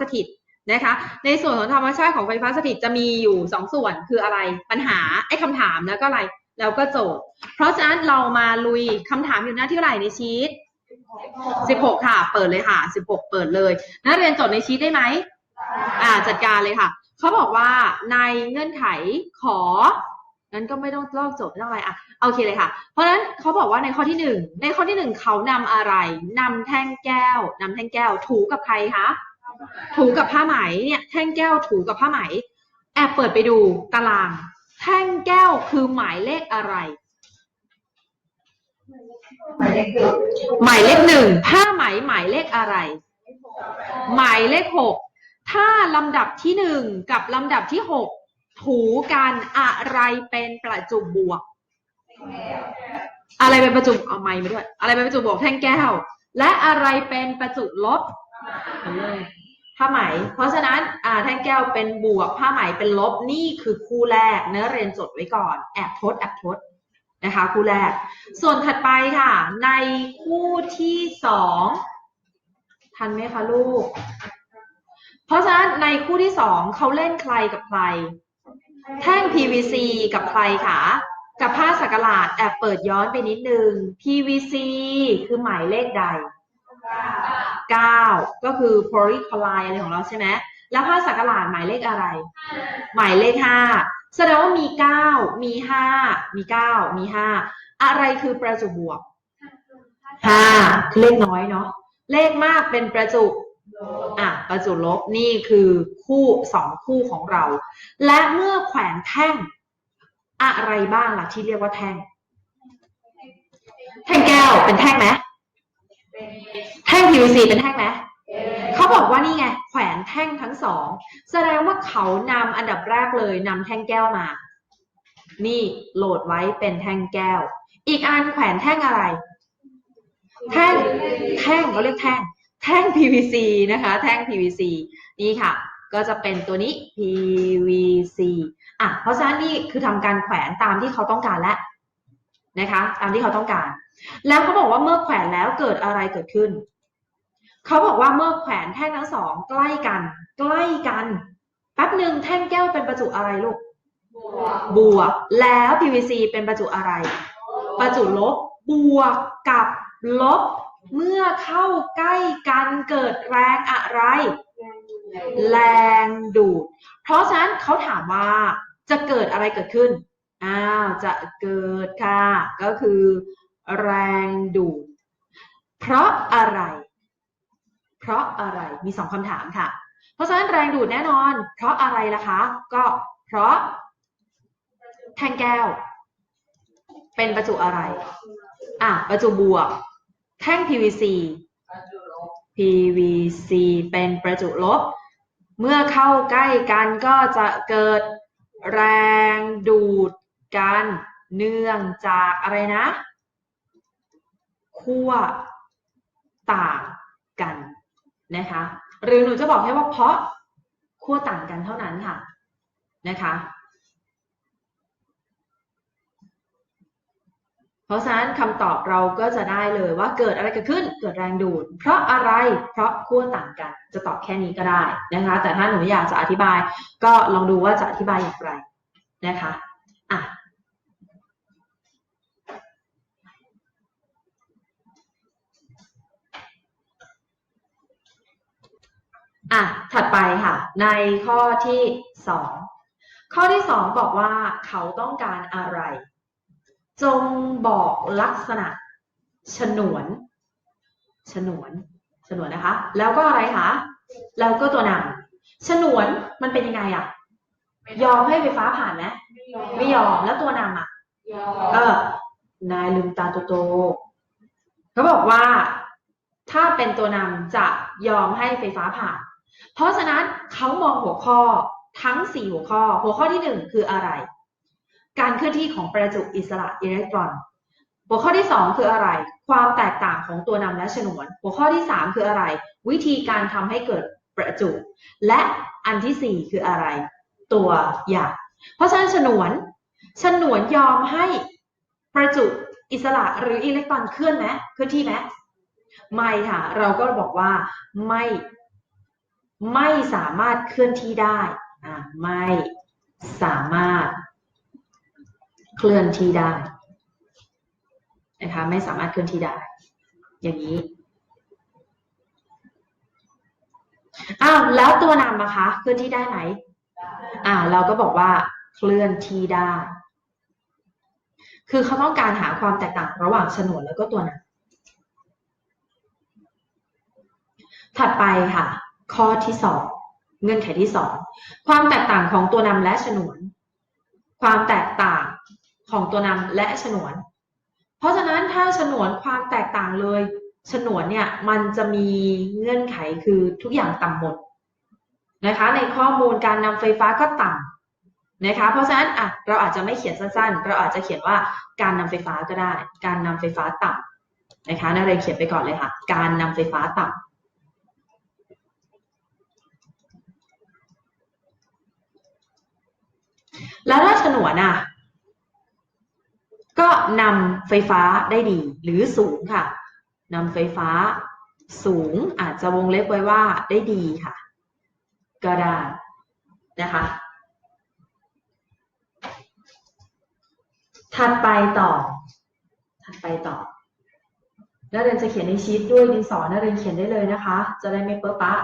สถิตนะคะ ในส่วนของธรรมชาติของไฟฟ้าสถิตจะมีอยู่สองส่วนคืออะไรปัญหาไอ้คำถามแล้วก็อะไรแล้วก็โจทย์ เพราะฉะนั้นเรามาลุยคำถามอยู่หน้าที่เท่าไหร่ในชีต16 ค่ะ เปิดเลยค่ะ 16 เปิดเลย นักเรียนจดในชีตได้ไหมอ่าจัดการเลยค่ะ เขาบอกว่าในเงื่อนไขขอ นั้นก็ไม่ต้องลอกโจทย์ไม่ต้องอะไรอะโอเคเลยค่ะ เพราะฉะนั้นเขาบอกว่าในข้อที่หนึ่งในข้อที่หนึ่งเขานำอะไรนำแท่งแก้วนำแท่งแก้วถูกับใครคะ ถูกับผ้าไหมเนี่ยแท่งแก้วถูกับผ้าไหม แอบเปิดไปดูตาราง แท่งแก้วคือหมายเลขอะไร หมายเลขหนึ่งผ้าไหมหมายเลขอะไร หมายเลขหกถ้าลำดับที่หนึ่งกับลำดับที่หกถูกันอะไรเป็นประจุบวก อะไรเป็นประจุเอาไม้มาด้วย อะไรเป็นประจุบวกแท่งแก้ว และอะไรเป็นประจุลบ ผ้าไหม เพราะฉะนั้นอ่าแท่งแก้วเป็นบวก ผ้าไหมเป็นลบ นี่คือคู่แรก เนื้อเรียนจดไว้ก่อน แอบทดแอบทดนะคะ คู่แรก ส่วนถัดไปค่ะ ในคู่ที่สองทันไหมคะลูก เพราะฉะนั้นในคู่ที่สองเขาเล่นใครกับใคร แท่ง PVC กับใครคะกับผ้าสักหลาดแอบเปิดย้อนไปนิดนึง PVC คือหมายเลขใด 9 ก็คือ polychloride อะไรของเราใช่ไหมแล้วผ้าสักหลาดหมายเลขอะไร หมายเลข 5 แสดงว่ามี 9 มี 5 มี 9 มี 5 อะไรคือประจุบวก5เลขน้อยเนาะเลขมากเป็นประจุอะประจุลบนี่คือคู่สองคู่ของเรา และเมื่อแขวนแท่งอะไรบ้างล่ะที่เรียกว่าแท่ง แท่งแก้วเป็นแท่งไหม แท่ง PVC เป็นแท่งไหมเขาบอกว่านี่ไงแขวนแท่งทั้งสองแสดงว่าเขานำอันดับแรกเลยนำแท่งแก้วมา นี่โหลดไว้เป็นแท่งแก้ว อีกอันแขวนแท่งอะไร แท่งแท่งเขาเรียกแท่งแท่ง PVC นะคะแท่ง PVC นี่ค่ะ ก็จะเป็นตัวนี้ PVC อะเพราะฉะนั้นนี่คือทำการแขวนตามที่เขาต้องการแล้ว นะคะตามที่เขาต้องการ แล้วเขาบอกว่าเมื่อแขวนแล้วเกิดอะไรเกิดขึ้น เขาบอกว่าเมื่อแขวนแท่งทั้งสองใกล้กัน ใกล้กันแป๊บหนึ่งแท่งแก้วเป็นประจุอะไรลูกบวก แล้ว PVC เป็นประจุอะไร ประจุลบบวกกับลบ เมื่อเข้าใกล้กันเกิดแรงอะไร แรงดูด เพราะฉะนั้นเขาถามว่าจะเกิดอะไรเกิดขึ้น อ้าวจะเกิดค่ะ ก็คือ แรงดูด เพราะอะไร เพราะอะไรมีสองคำถามค่ะ เพราะฉะนั้นแรงดูดแน่นอน เพราะอะไรล่ะคะ ก็เพราะแท่งแก้ว เป็นประจุอะไร อะประจุบวก แท่ง PVC PVC เป็นประจุลบ เมื่อเข้าใกล้กันก็จะเกิดแรงดูด กันเนื่องจากอะไรนะขั้วต่างกันนะคะหรือหนูจะบอกให้ว่าเพราะขั้วต่างกันเท่านั้นค่ะนะคะเพราะฉะนั้นคำตอบเราก็จะได้เลยว่าเกิดอะไรเกิดขึ้นเกิดแรงดูด เพราะอะไรเพราะขั้วต่างกัน จะตอบแค่นี้ก็ได้นะคะ แต่ถ้าหนูอยากจะอธิบายก็ลองดูว่าจะอธิบายอย่างไรนะคะอะ อะ ถัดไปค่ะ ในข้อที่สองข้อที่สองบอกว่าเขาต้องการอะไร จงบอกลักษณะฉนวนฉนวนฉนวนนะคะ แล้วก็อะไรคะแล้วก็ตัวนำฉนวนมันเป็นยังไงอะยอมให้ไฟฟ้าผ่านไหมไม่ยอมแล้วตัวนำอะเออนายลืมตาโตๆเขาบอกว่า ถ้าเป็นตัวนำจะยอมให้ไฟฟ้าผ่าน เพราะฉะนั้นเขามองหัวข้อทั้งสี่หัวข้อ หัวข้อที่หนึ่งคืออะไร การเคลื่อนที่ของประจุอิสระอิเล็กตรอน หัวข้อที่ 2 คืออะไร ความแตกต่างของตัวนำและฉนวน หัวข้อที่ 3 คืออะไร วิธีการทำให้เกิดประจุ และอันทีสี่4 คืออะไร ตัวอย่าง เพราะฉะนั้นฉนวน ฉนวนยอมให้ประจุอิสระหรืออิเล็กตรอนเคลื่อนไหมเคลื่อนที่ไหมไม่ค่ะ เราก็บอกว่าไม่ ไม่สามารถเคลื่อนที่ได้อ่าไม่สามารถเคลื่อนที่ได้นะคะไม่สามารถเคลื่อนที่ได้ อย่างนี้อ้าวแล้วตัวนำนะคะ เคลื่อนที่ได้ไหมอ่า เราก็บอกว่า เคลื่อนที่ได้ คือเขาต้องการหาความแตกต่างระหว่างฉนวนแล้วก็ตัวนำถัดไปค่ะ ข้อที่สองเงื่อนไขที่สองความแตกต่างของตัวนำและฉนวน ความแตกต่างของตัวนำและฉนวน เพราะฉะนั้นถ้าฉนวนความแตกต่างเลยฉนวนเนี่ยมันจะมีเงื่อนไขคือทุกอย่างต่ำหมดนะคะในข้อมูลการนำไฟฟ้าก็ต่ำนะคะเพราะฉะนั้นอะเราอาจจะไม่เขียนสั้นๆ เราอาจจะเขียนว่าการนำไฟฟ้าก็ได้ การนำไฟฟ้าต่ำนะคะนักเรียนเขียนไปก่อนเลยค่ะ การนำไฟฟ้าต่ำ แล้วถ้าฉนวนอะ ก็นำไฟฟ้าได้ดี หรือสูงค่ะนำไฟฟ้าสูงอาจจะวงเล็บไว้ว่าได้ดีค่ะ ก็ได้นะคะ ถัดไปต่อ ถัดไปต่อนักเรียนจะเขียนในชีตด้วยดินสอนักเรียนเขียนได้เลยนะคะ จะได้ไม่เปื้อะปะ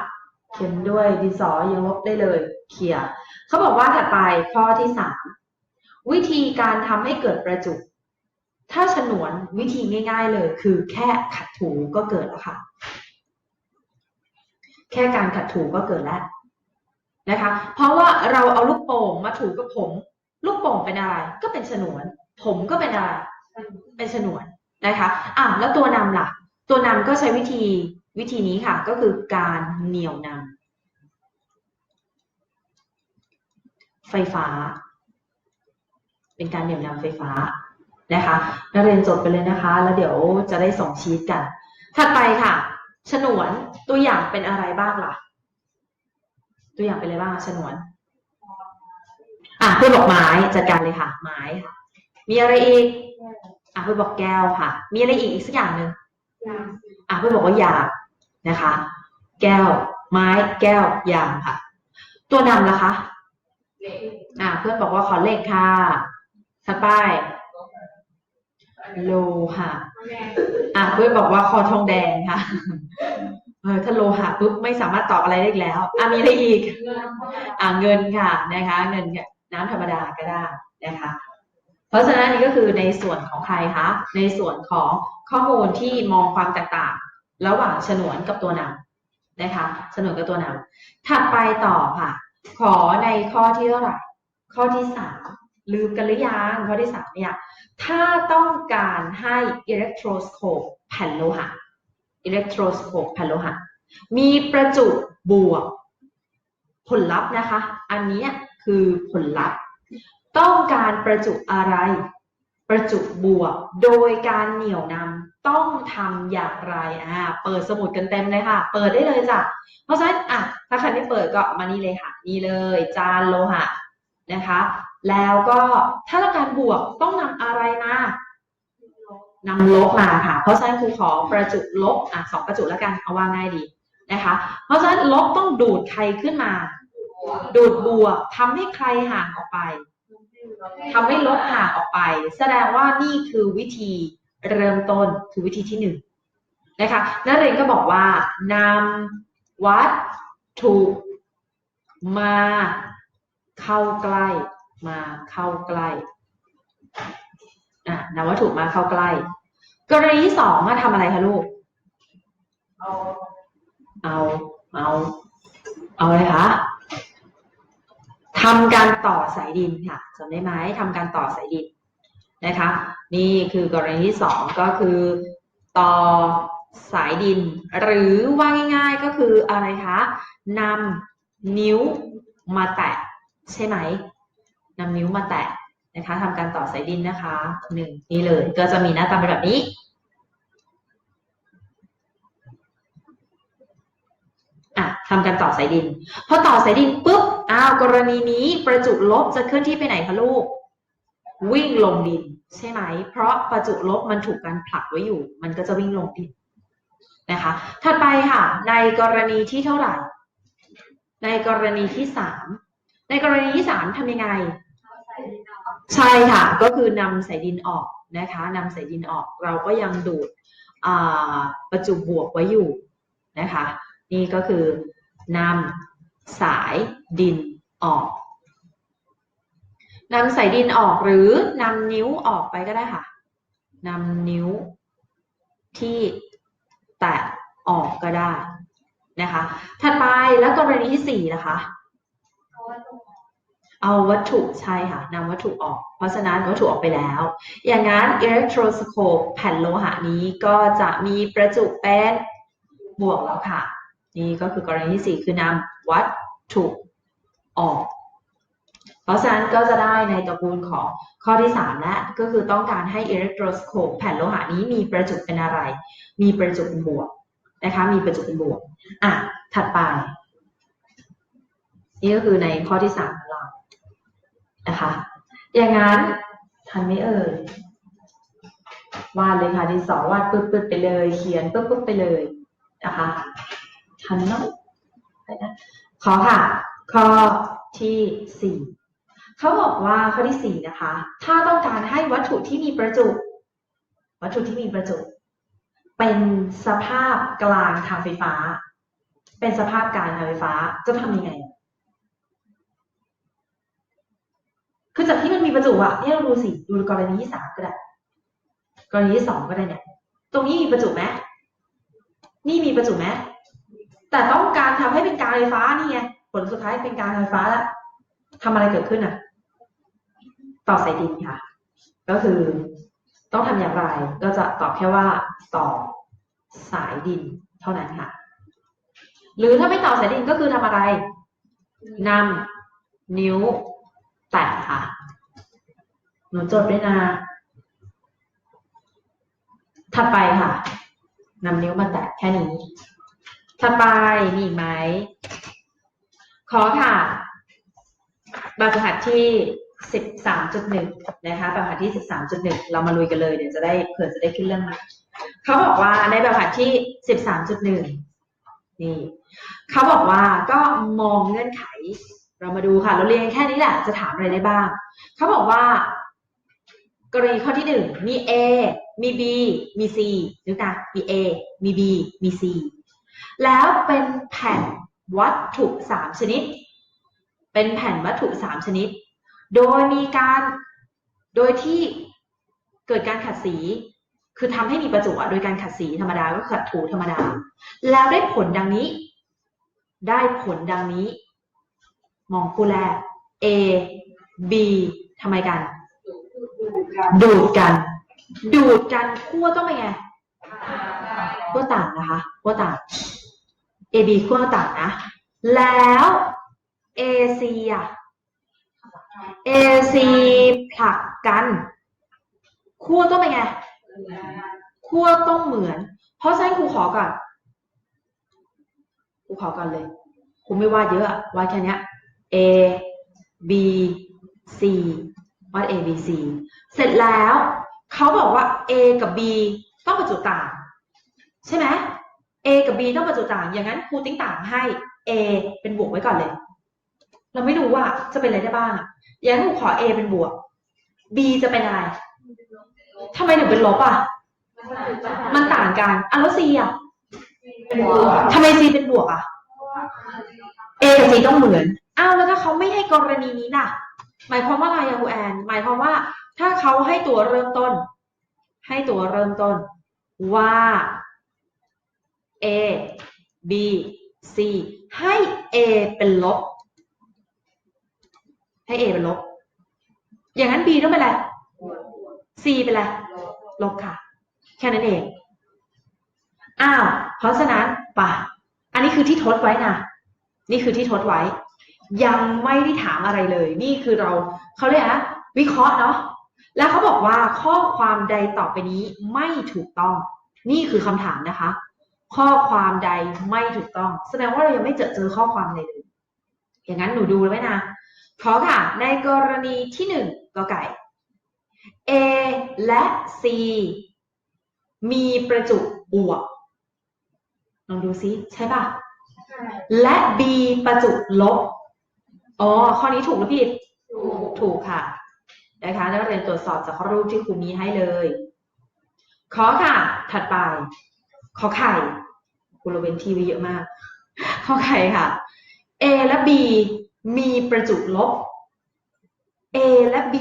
เขียนด้วยดินสอยังลบได้เลยเคลียเขาบอกว่าถัดไปข้อที่สามวิธีการทำให้เกิดประจุ ถ้าฉนวนวิธีง่าย ๆ เลยคือแค่ขัดถูก็เกิดแล้วค่ะ แค่การขัดถูก็เกิดแล้วนะคะ เพราะว่าเราเอาลูกโป่งมาถูกับผม ลูกโป่งเป็นอะไร ก็เป็นฉนวน ผมก็เป็นอะไร เป็นฉนวนนะคะอะแล้วตัวนำล่ะ ตัวนำก็ใช้วิธี วิธีนี้ค่ะก็คือการเหนี่ยวนำไฟฟ้า เป็นการเหนี่ยวนำไฟฟ้านะคะนักเรียนจดไปเลยนะคะ แล้วเดี๋ยวจะได้ส่งชีตกัน ถัดไปค่ะฉนวนตัวอย่างเป็นอะไรบ้างล่ะ ตัวอย่างเป็นอะไรบ้างฉนวนอะเพื่อนบอกไม้จัดการเลยค่ะ ไม้ค่ะ มีอะไรอีกอะเพื่อนบอกแก้วค่ะ มีอะไรอีกอีกสักอย่างหนึ่งอะเพื่อนบอกว่ายาง นะคะ แก้ว ไม้แก้วยางค่ะ ตัวนำล่ะคะอะเพื่อนบอกว่าขอเลขค่ะถัดไปโลหะอะเพื่อนบอกว่าคอทองแดงค่ะเออถ้าโลหะปุ๊บไม่สามารถตอบอะไรได้อีกแล้วอะมีอะไรอีก อ่าเงินค่ะนะคะ เงินเนี่ยน้ำธรรมดาก็ได้นะคะ เพราะฉะนั้นนี่ก็คือในส่วนของใครคะในส่วนของข้อมูลที่มองความแตกต่าง ระหว่างฉนวนกับตัวนำนะคะฉนวนกับตัวนำถัดไปต่อค่ะ ขอในข้อที่เท่าไหร่ข้อที่สามลืมกันหรือยังข้อที่สามเนี่ยถ้าต้องการให้อิเล็กโทรสโคปแผ่นโลหะอิเล็กโทรสโคปแผ่นโลหะมีประจุบวกผลลัพธ์นะคะ อันนี้คือผลลัพธ์ ต้องการประจุอะไร ประจุบวก โดยการเหนี่ยวนำต้องทำอย่างไรอ่าเปิดสมุดกันเต็มเลยค่ะ เปิดได้เลยจ้ะเพราะฉะนั้นอะถ้าใครไม่เปิดก็มานี่เลยค่ะนี่เลย จานโลหะนะคะ แล้วก็ถ้าต้องการบวกต้องนำอะไรมานำลบมาค่ะ เพราะฉะนั้นครูขอประจุลบอะสองประจุแล้วกันเอาว่าง่ายดีนะคะ เพราะฉะนั้นลบต้องดูดใครขึ้นมา ดูดบวกทำให้ใครห่างออกไป ทำให้ลบห่างออกไป แสดงว่านี่คือวิธีเริ่มต้นคือวิธีที่หนึ่งนะคะนักเรียนก็บอกว่านำวัตถุมาเข้าใกล้มาเข้าใกล้อะนำวัตถุมาเข้าใกล้ กรณีที่สองมาทำอะไรคะลูก เอา เอา เอาอะไรคะ ทำการต่อสายดินค่ะจำได้ไหมทำการต่อสายดินนะคะ นี่คือกรณีที่สองก็คือต่อสายดิน หรือว่าง่ายๆก็คืออะไรคะนำนิ้วมาแตะใช่ไหมนำนิ้วมาแตะนะคะทำการต่อสายดินนะคะหนึ่งนี่เลยก็จะมีหน้าตาเป็นแบบนี้ อะทำการต่อสายดิน พอต่อสายดินปุ๊บ อ้าว กรณีนี้ประจุลบจะเคลื่อนที่ไปไหนคะลูก วิ่งลงดิน ใช่ไหม เพราะประจุลบมันถูกการผลักไว้อยู่ มันก็จะวิ่งลงดินนะคะ ถัดไปค่ะ ในกรณีที่เท่าไหร่ ในกรณีที่สาม ในกรณีที่สามทำยังไง ใช่ค่ะ ก็คือนำสายดินออกนะคะนำสายดินออก เราก็ยังดูดประจุบวกไว้อยู่นะคะ นี่ก็คือนำสายดินออกนำสายดินออกหรือนำนิ้วออกไปก็ได้ค่ะนำนิ้วที่แตะออกก็ได้นะคะถัดไปแล้วกรณีที่สี่นะคะ เอาวัตถุใช่ค่ะนำวัตถุออก เพราะฉะนั้นวัตถุออกไปแล้ว อย่างนั้นอิเล็กโทรสโคปแผ่นโลหะนี้ก็จะมีประจุเป็นบวกแล้วค่ะ นี่ก็คือกรณีที่สี่คือนำวัตถุออก เพราะฉะนั้นก็จะได้ในตระกูลของข้อที่สามและก็คือต้องการให้อิเล็กโทรสโคปแผ่นโลหะนี้มีประจุเป็นอะไร มีประจุเป็นบวกนะคะมีประจุเป็นบวกอะถัดไป นี่ก็คือในข้อที่สามของเรานะคะอย่างนั้นทันไหมเอ่ยวาดเลยค่ะดินสอวาดปึ๊บปึ๊บไปเลย เขียนปึ๊บปึ๊บไปเลยนะคะันนาะไปนขอค่ะ ข้อที่สี่เขาบอกว่าข้อที่สี่นะคะ ถ้าต้องการให้วัตถุที่มีประจุ วัตถุที่มีประจุ เป็นสภาพกลางทางไฟฟ้า เป็นสภาพกลางทางไฟฟ้าจะทำยังไงคือจากที่มันมีประจุอะเนี่ยเราดูสิดูกรณีที่สามก็ได้ กรณีที่สองก็ได้เนี่ย ตรงนี้มีประจุไหมนี่มีประจุไหม แต่ต้องการทำให้เป็นการไฟฟ้านี่ไงผลสุดท้ายเป็นการไฟฟ้าแล้วทำอะไรเกิดขึ้นอะต่อสายดินค่ะ ก็คือต้องทำอย่างไร ก็จะตอบแค่ว่าต่อสายดินเท่านั้นค่ะ หรือถ้าไม่ต่อสายดินก็คือทำอะไรนำนิ้วแตะค่ะ หนูจดด้วยนะ ถัดไปค่ะนำนิ้วมาแตะแค่นี้ ถัดไปมีอีกไหม ขอค่ะ แบบฝึกหัดที่สิบสามจุดหนึ่งนะคะ แบบหัดที่สิบสามจุดหนึ่งเรามาลุยกันเลยเดี๋ยวจะได้เผื่อจะได้ขึ้นเรื่องม่เขาบอกว่าในแบบหัดที่สิบสามจุดหนึ่งนี่เขาบอกว่าก็มองเงื่อนไข เรามาดูค่ะเราเรียนแค่นี้แหละจะถามอะไรได้บ้างเขาบอกว่า กรณีข้อที่หนึ่งมี A มี B มี C นึกนะมี A มี B มี C แล้วเป็นแผ่นวัตถุสามชนิด เป็นแผ่นวัตถุสามชนิด โดยมีการโดยที่เกิดการขัดสี คือทำให้มีประจุอะโดยการขัดสีธรรมดาก็ขัดถูธรรมดา แล้วได้ผลดังนี้ ได้ผลดังนี้ มองคู่แรก A B ทำไมกัน ดูดกัน ดูดกันขั้วต้องเป็นไง ขั้วต่างนะคะขั้วต่าง A B ขั้วต่างนะ แล้ว A C อะ A C ผลักกันขั้วต้องเป็นไงขั้วต้องเหมือน เพราะฉะนั้นครูขอก่อนครูขอก่อนเลยครูไม่วาดเยอะอะวาดแค่นี้ A B C วาด A B C เสร็จแล้วเขาบอกว่า A กับ B ต้องประจุต่าง ใช่ไหม A กับ B ต้องประจุต่าง อย่างนั้นครูติ้งต่างให้ A เป็นบวกไว้ก่อนเลย เราไม่รู้ว่าจะเป็นอะไรได้บ้างอะอย่างนั้นครูขอ A เป็นบวก B จะเป็นอะไรทำไมถึงเป็นลบอะ มันต่างกันอะแล้ว C อะเป็นบวกทำไม C เป็นบวกอะ A กับ C ต้องเหมือน อ้าวแล้วถ้าเขาไม่ให้กรณีนี้น่ะ หมายความว่าอะไรอะครูแอน หมายความว่า ถ้าเขาให้ตัวเริ่มต้น ให้ตัวเริ่มต้นว่า A B C ให้ A เป็นลบ ให้ A เป็นลบ อย่างนั้น B ต้องเป็นอะไร C เป็นอะไรลบค่ะ แค่นั้นเอง อ้าว เพราะฉะนั้นป่ะ อันนี้คือที่ทดไว้นะ นี่คือที่ทดไว้ ยังไม่ได้ถามอะไรเลย นี่คือเราเขาเรียกนะวิเคราะห์เนาะ แล้วเขาบอกว่าข้อความใดต่อไปนี้ไม่ถูกต้อง นี่คือคำถามนะคะ ข้อความใดไม่ถูกต้อง แสดงว่าเรายังไม่เจอเจอข้อความเลยเลย อย่างนั้นหนูดูไว้นะขอค่ะ ในกรณีที่หนึ่งกอไก่ A และ C มีประจุบวกลองดูซิใช่ป่ะ และ b ประจุลบ อ๋อ ข้อนี้ถูกหรือผิด ถูกถูกค่ะ นะคะนักเรียนตรวจสอบจากรูปที่ครูมีให้เลย ขอค่ะ ถัดไป ขอไข่คุณเราเว้นทีไว้เยอะมาก ขอไข่ค่ะ A และ B มีประจุลบ A และ B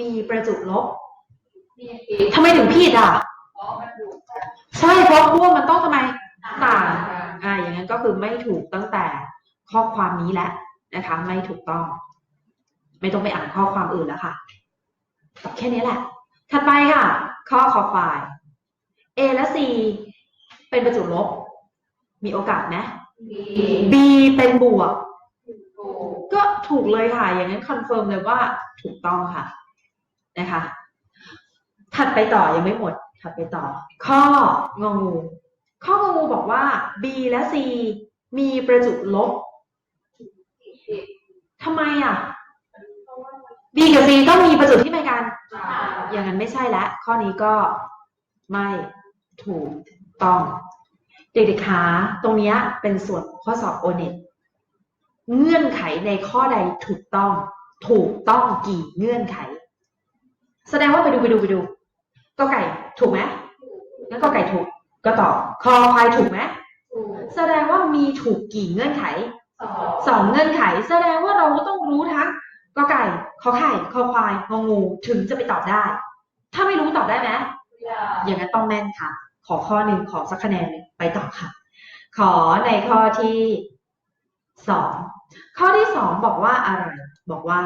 มีประจุลบมีอีกทำไมถึงผิดอะเพราะมันถูกกันใช่เพราะพวกมันต้องทำไมต่างกันอ่าอย่างนั้นก็คือไม่ถูกตั้งแต่ข้อความนี้แหละนะคะ ไม่ถูกต้อง ไม่ต้องไปอ่านข้อความอื่นแล้วค่ะตอบแค่นี้แหละ ถัดไปค่ะ ข้อคอควาย A และ C เป็นประจุลบ มีโอกาสไหมมี B เป็นบวกถูกก็ถูกเลยค่ะ อย่างนั้นคอนเฟิร์มเลยว่าถูกต้องค่ะ นะคะ ถัดไปต่อยังไม่หมด ถัดไปต่อ ข้ององู ข้ององูบอกว่า B และ C มีประจุลบผิดทำไมอะเพราะว่ามัน B กับ C ต้องมีประจุที่ไม่กันต่างอย่างนั้นไม่ใช่แล้วข้อนี้ก็ไม่ถูก ต้อง เด็กๆคะตรงเนี้ยเป็นส่วนข้อสอบโอเน็ตเงื่อนไขในข้อใดถูกต้อง ถูกต้องกี่เงื่อนไข แสดงว่าไปดูไปดูไปดูก็ไก่ถูกไหมงั้นก็ไก่ถูก ก็ตอบคอควายถูกไหมถูกแสดงว่ามีถูกกี่เงื่อนไขสองสองเงื่อนไข แสดงว่าเราก็ต้องรู้ทั้งกอไก่ขอไข่คอควายงองูถึงจะไปตอบได้ ถ้าไม่รู้ตอบได้ไหมยาอย่างนั้นต้องแม่นค่ะ ขอข้อหนึ่งขอสักคะแนนไปต่อค่ะ ขอในข้อที่สองข้อที่สองบอกว่าอะไร บอกว่า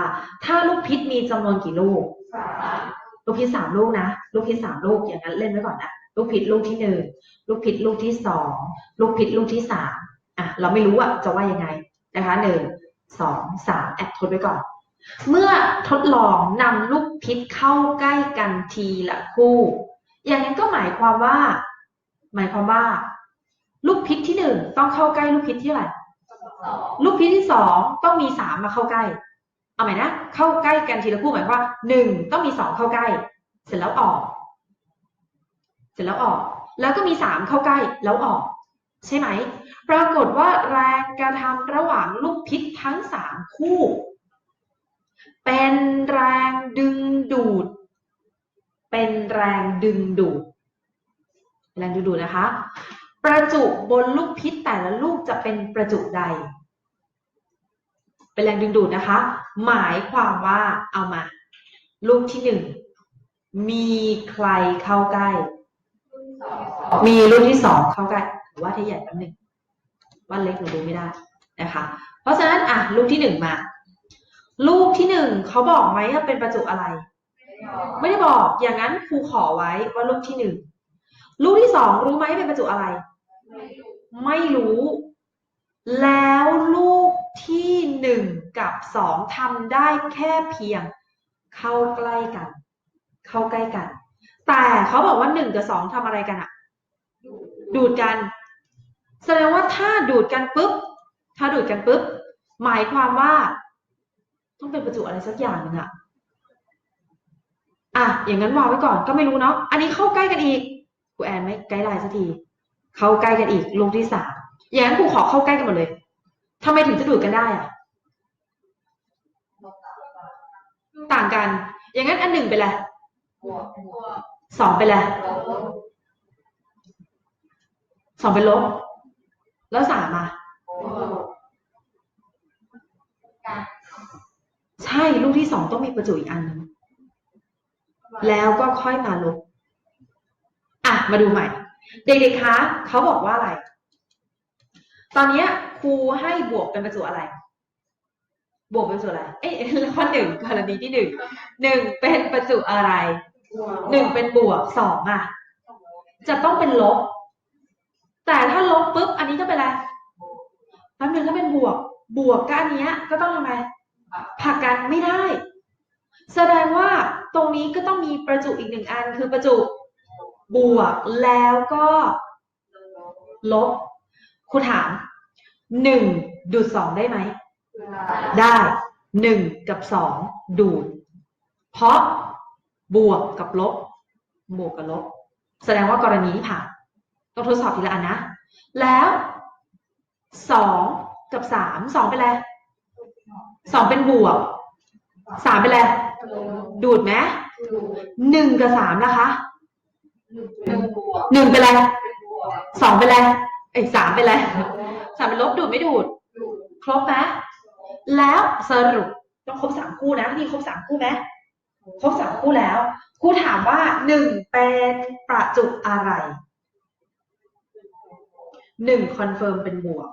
ถ้าลูกพิษมีจำนวนกี่ลูกสามลูกพิษสามลูกนะลูกพิษสามลูกอย่างนั้นเล่นไว้ก่อนนะลูกพิษลูกที่หนึ่งลูกพิษลูกที่สองลูกพิษลูกที่สามอะเราไม่รู้อะจะว่ายังไงนะคะหนึ่งสองสามแอบทดไว้ก่อน เมื่อทดลองนำลูกพิษเข้าใกล้กันทีละคู่ อย่างนั้นก็หมายความว่า หมายความว่า ลูกพิษที่หนึ่งต้องเข้าใกล้ลูกพิษที่เท่าไหร่สองลูกพิษที่สองต้องมีสามมาเข้าใกล้ เอาใหม่นะ เข้าใกล้กันทีละคู่หมายความว่าหนึ่งต้องมีสองเข้าใกล้ เสร็จแล้วออก เสร็จแล้วออก แล้วก็มีสามเข้าใกล้แล้วออก ใช่ไหม ปรากฏว่าแรงกระทำระหว่างลูกพิษทั้งสามคู่ เป็นแรงดึงดูด เป็นแรงดึงดูด แรงดึงดูดนะคะ ประจุบนลูกพิษแต่ละลูกจะเป็นประจุใด เป็นแรงดึงดูดนะคะ หมายความว่าเอามา ลูกที่หนึ่งมีใครเข้าใกล้ มีลูกที่สองเข้าใกล้ว่าที่ใหญ่แป๊บหนึงว่าเล็กหนูดูไม่ได้นะคะ เพราะฉะนั้นอะลูกที่หนึ่งมาลูกที่หนึ่งเขาบอกไหมว่าเป็นประจุอะไร ไม่ได้บอกอย่างนั้นครูขอไว้ว่าลูกที่หนึ่ง ลูกที่สองรู้ไหมเป็นประจุอะไรไม่ถูกไม่รู้ แล้วลูกที่หนึ่งกับสองทำได้แค่เพียง เข้าใกล้กัน เข้าใกล้กัน แต่เขาบอกว่าหนึ่งกับสองทำอะไรกันอะดูดกัน แสดงว่าถ้าดูดกันปุ๊บ ถ้าดูดกันปุ๊บ หมายความว่า ต้องเป็นประจุอะไรสักอย่างหนึ่งอะอะอย่างนั้นวางไว้ก่อนก็ไม่รู้เนาะอันนี้เข้าใกล้กันอีก แอนไม่ใกล้ไลน์สักที เข้าใกล้กันอีกลูกที่สามอย่างนั้นครูขอเข้าใกล้กันหมดเลยทำไมถึงจะดูดกันได้อะต่างกัน อย่างนั้นอันหนึ่งเป็นอะสองเป็นอะสองเป็นลบ แล้วสามอะใช่ลูกที่สองต้องมีประจุอีกอันนึงแล้วก็ค่อยมาลบ มาดูใหม่ เด็กๆคะเขาบอกว่าอะไร ตอนนี้ครูให้บวกเป็นประจุอะไร บวกเป็นประจุอะไร เอ๊ะข้อหนึ่งกรณีที่หนึ่งหนึ่งเป็นประจุอะไรหนึ่งเป็นบวกสองอะ จะต้องเป็นลบ แต่ถ้าลบปุ๊บอันนี้ก็เป็นอะไรแป๊บนึงถ้าเป็นบวก บวกกับอันนี้ก็ต้องทำไมผักกันไม่ได้ แสดงว่าตรงนี้ก็ต้องมีประจุอีกหนึ่งอันคือประจุ บวกแล้วก็ลบครูถามหนึ่งดูดสองได้ไหม ได้หนึ่งกับสองดูด เพราะบวกกับลบบวกกับลบ แสดงว่ากรณีนี้ผ่านต้องทดสอบทีละอันนะ แล้วสองกับสามสองเป็นอะไรสองเป็นบวกสามเป็นอะไรลบดูดไหมดูหนึ่งกับสามนะคะ หนึ่งบวกหนึ่งเป็นอะไรเป็นบวกสองเป็นอะไรเอ้ยสามเป็นอะไรสามเป็นลบดูดไม่ดูดดูครบไหมแล้วสรุปต้องครบสามคู่นะนี่ครบสามคู่ไหมครบสามคู่แล้วครูถามว่าหนึ่งเป็นประจุอะไรหนึ่งคอนเฟิร์มเป็นบวก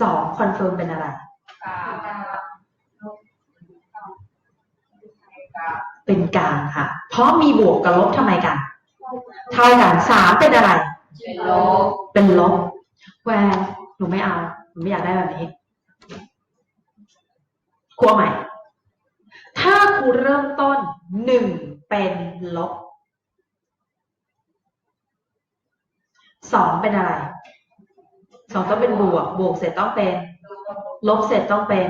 สองคอนเฟิร์มเป็นอะไรกาลบกาเป็นกลางค่ะ เพราะมีบวกกับลบทำไมกัน เท่ากันสามเป็นอะไร เป็นลบ เป็นลบแหวนหนูไม่เอา หนูไม่อยากได้แบบนี้ครัวใหม่ ถ้าครูเริ่มต้นหนึ่งเป็นลบสองเป็นอะไรสองต้องเป็นบวก บวกเสร็จต้องเป็น ลบเสร็จต้องเป็น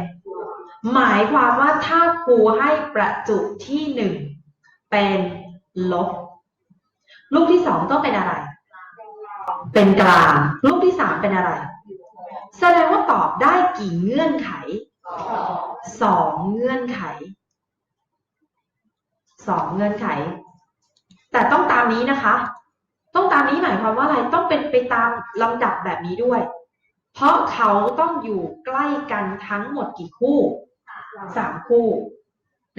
หมายความว่าถ้าครูให้ประจุที่หนึ่งเป็นลบ ลูกที่สองต้องเป็นอะไร เป็นกลาง ลูกที่สามเป็นอะไร แสดงว่าตอบได้กี่เงื่อนไข สองเงื่อนไข สองเงื่อนไข แต่ต้องตามนี้นะคะ ต้องตามนี้หมายความว่าอะไร ต้องเป็นไปตามลำดับแบบนี้ด้วย เพราะเขาต้องอยู่ใกล้กันทั้งหมดกี่คู่ สามคู่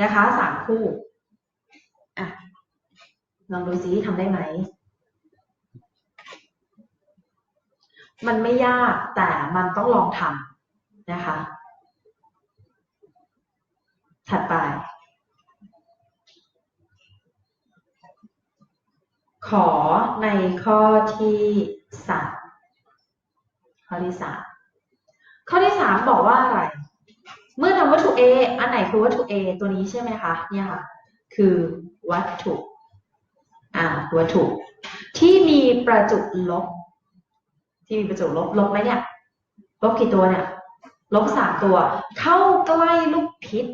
นะคะ สามคู่ ลองดูซิทำได้ไหม มันไม่ยากแต่มันต้องลองทำนะคะ ถัดไป ขอในข้อที่สามข้อที่สามข้อที่สามบอกว่าอะไร เมื่อทำวัตถุ A อันไหนคือวัตถุ A ตัวนี้ใช่ไหมคะ เนี่ยค่ะ คือวัตถุ วัตถุที่มีประจุลบ ที่มีประจุลบลบไหมเนี่ย ลบกี่ตัวเนี่ย ลบสามตัว เข้าใกล้ลูกพิษ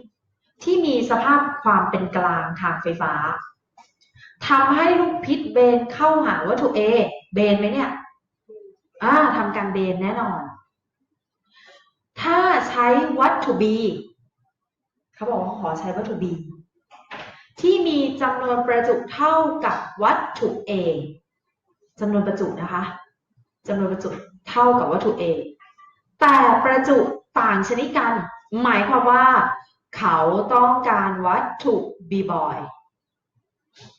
ที่มีสภาพความเป็นกลางทางไฟฟ้าทำให้ลูกพิษเบนเข้าหาวัตถุ A เบนไหมเนี่ยอ่าทำการเบนแน่นอน ถ้าใช้วัตถุ B เขาบอกว่าขอใช้วัตถุ B ที่มีจำนวนประจุเท่ากับวัตถุ A จำนวนประจุนะคะจำนวนประจุเท่ากับวัตถุ A แต่ประจุต่างชนิดกัน หมายความว่า เขาต้องการวัตถุ B บอย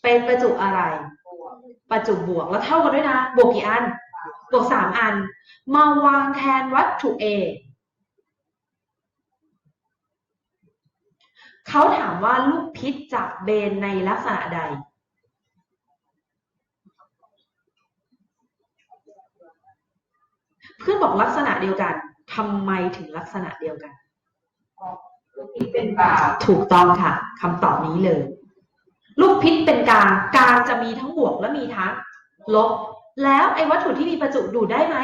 เป็นประจุอะไร ประจุบวกแล้วเท่ากันด้วยนะ บวกกี่อัน บวกสามอัน มาวางแทนวัตถุ A เขาถามว่าลูกพิษจะเบนในลักษณะใด เพื่อนบอกลักษณะเดียวกันทำไมถึงลักษณะเดียวกันลูกที่เป็นบาปถูกต้องค่ะคำตอบนี้เลย ลูกพิษเป็นกลางกลางจะมีทั้งบวกและมีทั้งลบ แล้วไอ้วัตถุที่มีประจุดูดได้ไหม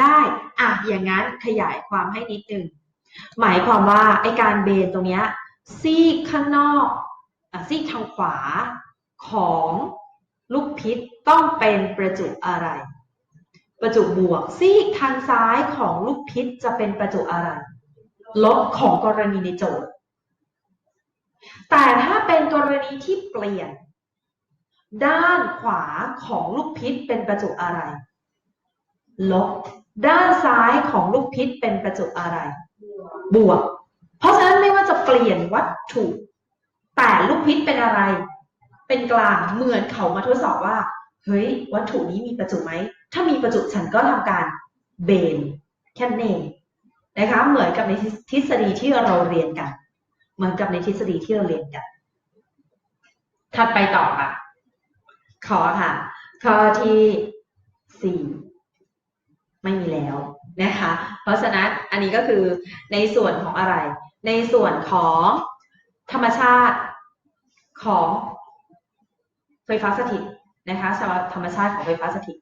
ได้อะอย่างนั้นขยายความให้นิดนึงหมายความว่าไอ้การเบนตรงเนี้ย ซีกข้างนอกอซีกทางขวาของลูกพิษต้องเป็นประจุอะไร ประจุบวก ซีกทางซ้ายของลูกพิษจะเป็นประจุอะไร ลบของกรณีในโจทย์ แต่ถ้าเป็นกรณีที่เปลี่ยน ด้านขวาของลูกพิษเป็นประจุอะไร ลบ ด้านซ้ายของลูกพิษเป็นประจุอะไร บวก เพราะฉะนั้นไม่ว่าจะเปลี่ยนวัตถุแต่ลูกพิษเป็นอะไร เป็นกลางเหมือนเขามาทดสอบว่า เฮ้ย วัตถุนี้มีประจุไหม ถ้ามีประจุฉันก็ทำการเบนแค่นั้นเองนะคะ เหมือนกับในทฤษฎีที่เราเรียนกัน เหมือนกับในทฤษฎีที่เราเรียนกัน ถัดไปต่อค่ะ ขอค่ะ ข้อที่สี่ไม่มีแล้วนะคะ เพราะฉะนั้นอันนี้ก็คือในส่วนของอะไร ในส่วนของธรรมชาติของไฟฟ้าสถิตนะคะธรรมชาติของไฟฟ้าสถิต